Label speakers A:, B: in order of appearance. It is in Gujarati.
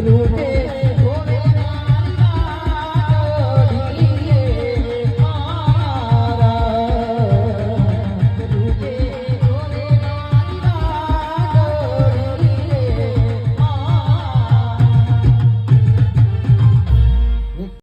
A: રૂપે